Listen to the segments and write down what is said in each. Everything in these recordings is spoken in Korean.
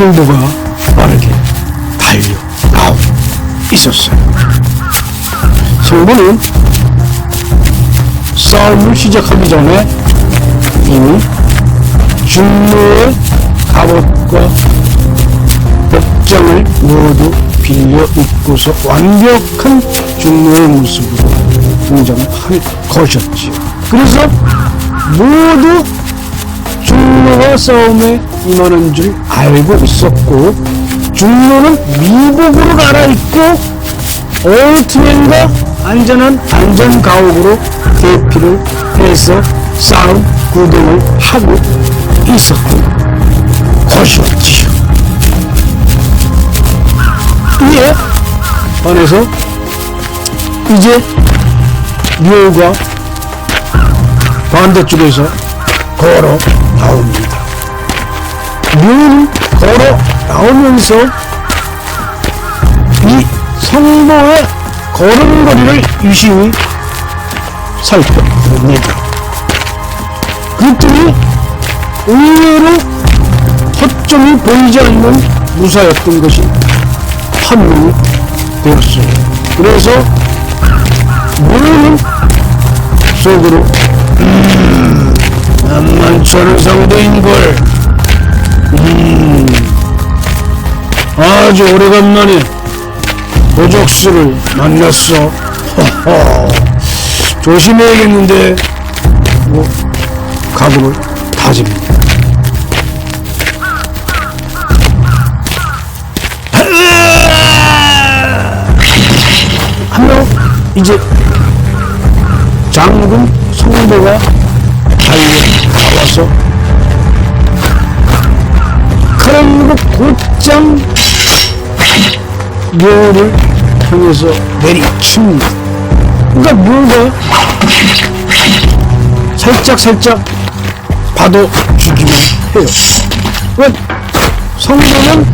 성도가 빠르게 달려 나오고 있었어요. 성도는 싸움을 시작하기 전에 이미 중로의 갑옷과 복장을 모두 빌려 입고서 완벽한 중로의 모습으로 등장할 것이었지요. 그래서 모두 싸움에 임하는 줄 알고 있었고 중로는 미복으로 갈아입고 올트맨과 안전한 안전가옥으로 대피를 해서 싸움 구동을 하고 있었던 것이었지요. 이에 반해서 이제 묘가 반대쪽에서 걸어 나옵니다. 묘는 걸어 나오면서 이 성도의 걸음걸이를 유심히 살펴봅니다. 그랬더니 의외로 허점이 보이지 않는 무사였던 것이 판명이 되었어요. 그래서 묘는 속으로 음, 만만치 않은 상대인걸 음, 아주 오래간만에 도적수를 만났어. 허허. 조심해야겠는데 뭐 각오를 다집니다. 한 명 이제 장군 성도가 달려 나와서 칼을 곧장 묘를 향해서 내리칩니다. 그러니까 묘가 살짝 살짝 봐도 주기만 해요. 왜 성도는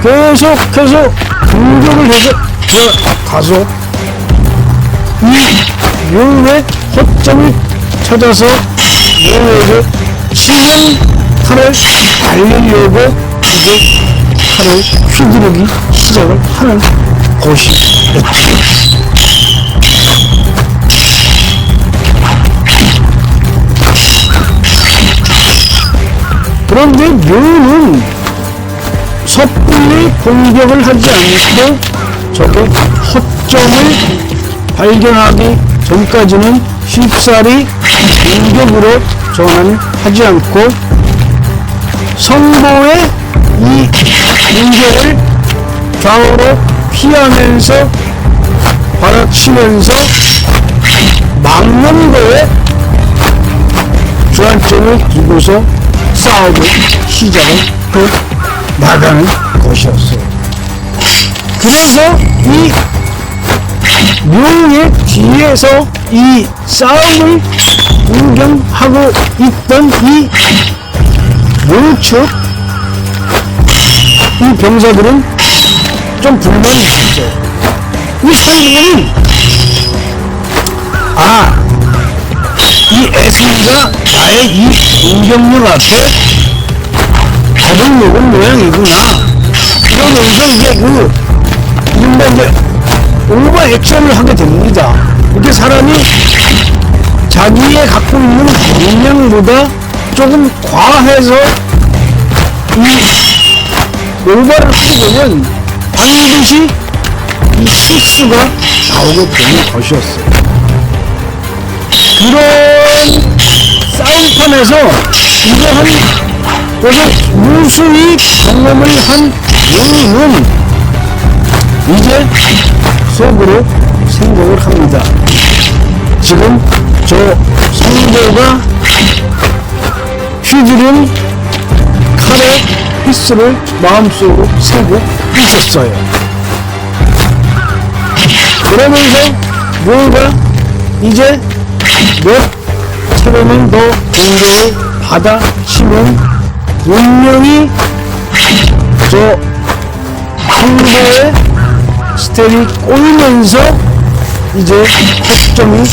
계속해서 공격을 해서 들어가서 이 묘의 허점을 찾아서 묘에게 지금 칼을 달리려고 이제 칼을 휘두르기 시작을 하는 것이었죠. 그런데 묘는 섣불리 공격을 하지 않고 저의 허점을 발견하기 전까지는 쉽사리 공격으로 전환하지 않고 성도의 이 공격을 좌우로 피하면서 받아치면서 막는 거에 주안점을 두고서 싸움을 시작을 해 나가는 것이었어요. 그래서 이 묘의 뒤에서 이 싸움을 구경하고 있던 이 묘측 이 병사들은 좀 불만이 있었어요. 이 상인은 아, 이 애순이가 나의 이 공격력 앞에 겁을 먹은 모양이구나. 이러면서 이제 그, 이른바 이제 오버 액션을 하게 됩니다. 이게 사람이 자기의 갖고 있는 능력보다 조금 과해서 이 오버를 하게 되면 반드시 이 실수가 나오게 되는 것이었어요. 그런 싸움판에서 이러한 것을 무수히 경험을 한 용은 이제 속으로 생각을 합니다. 지금 저 성도가 휘두른 칼의 피스를 마음속으로 세고 있었어요. 그러면서 묘가 이제 몇 차례만 더 공격을 받아 치면 분명히 저 상대의 스텝이 꼬이면서 이제 허점이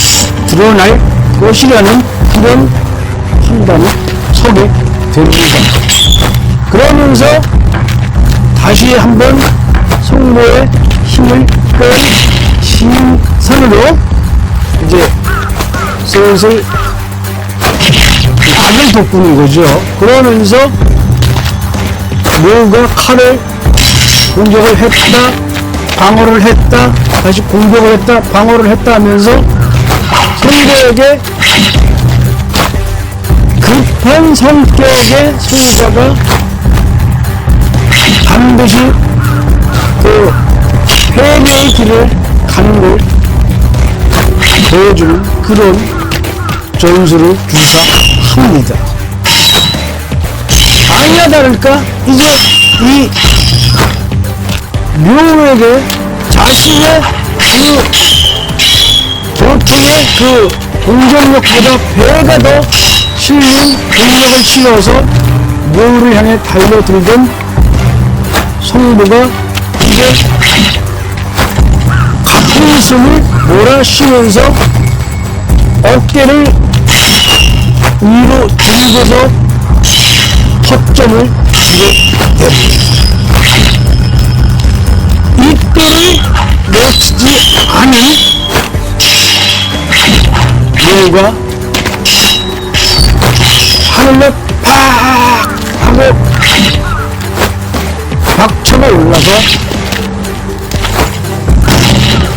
드러날 것이라는 그런 판단이 서게 됩니다. 그러면서 다시 한번 성모의 힘을 끈 신선으로 이제 슬슬 악을 돋구는 거죠. 그러면서 묘가 칼을 공격을 했다, 방어를 했다, 다시 공격을 했다, 방어를 했다 하면서 성도에게 급한 성격의 성자가 반드시 그 패배의 길을 가는 걸 보여주는 그런 전술을 구사합니다. 아니야 다를까 이제 이 묘에게 자신의 그 보통의 그 공격력보다 배가 더 실린 공격을 실어서 묘를 향해 달려들던 성부가 이제 같은 숨을 몰아쉬면서 어깨를 위로 들고서 허점을 됩니다. 이때를 놓치지 않은 묘가 하늘로 팍 하고 박차가 올라서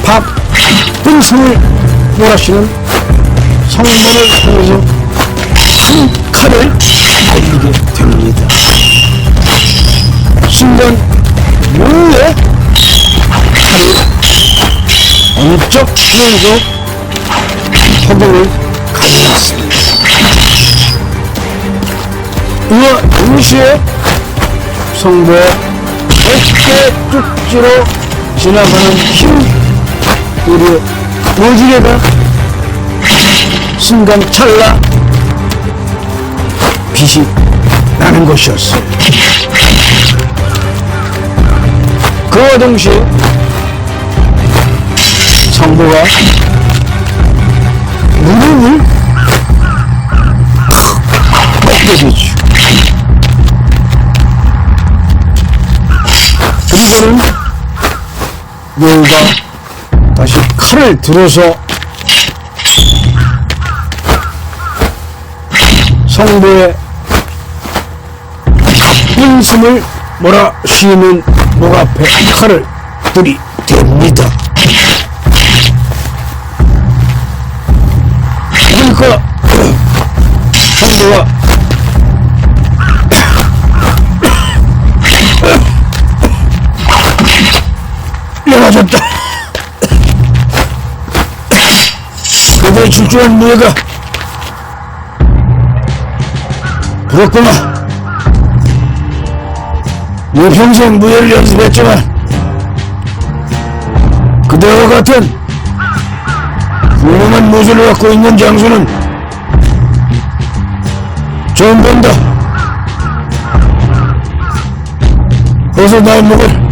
바쁜 숨을 몰아쉬는 성문을 통해서 큰 칼을 날리게 됩니다. 순간 칼이 어느 쪽 편에서 허공을 가져갔습니다. 이와 동시에 성부의 어깨 쪽지로 지나가는 힘 우리 오지게가 순간 찰나 빛이 나는 것이었어요. 그와 동시에 성부가 무릎을 꺾게 되죠. 그리고는 묘가 다시 칼을 들어서 성부의 바쁜 숨을 몰아쉬는 목 앞에 칼을 들이댑니다. 그러니까 성부가 일어나졌다. 그대의 출중한 무예가 부럽구나. 내 평생 무예를 연습했지만 그대와 같은 훌륭한 무술을 갖고 있는 장수는 처음 본다. 어서 나의 목을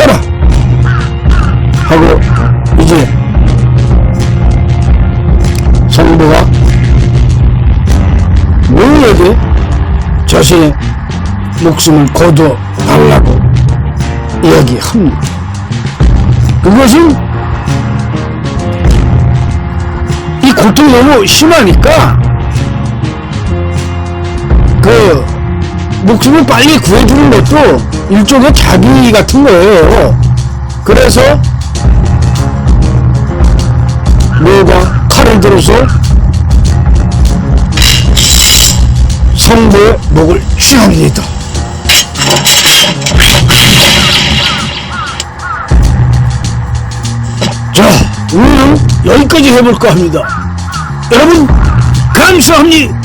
쳐라! 하고 이제 성부가 모에게 자신의 목숨을 거둬 달라고 이야기합니다. 그것은 이 고통이 너무 심하니까 그 목숨을 빨리 구해주는 것도 일종의 자비 같은 거예요. 그래서 묘가 칼을 들어서 성부의 목을 취합니다. 자, 오늘은 여기까지 해볼까 합니다. 여러분, 감사합니다.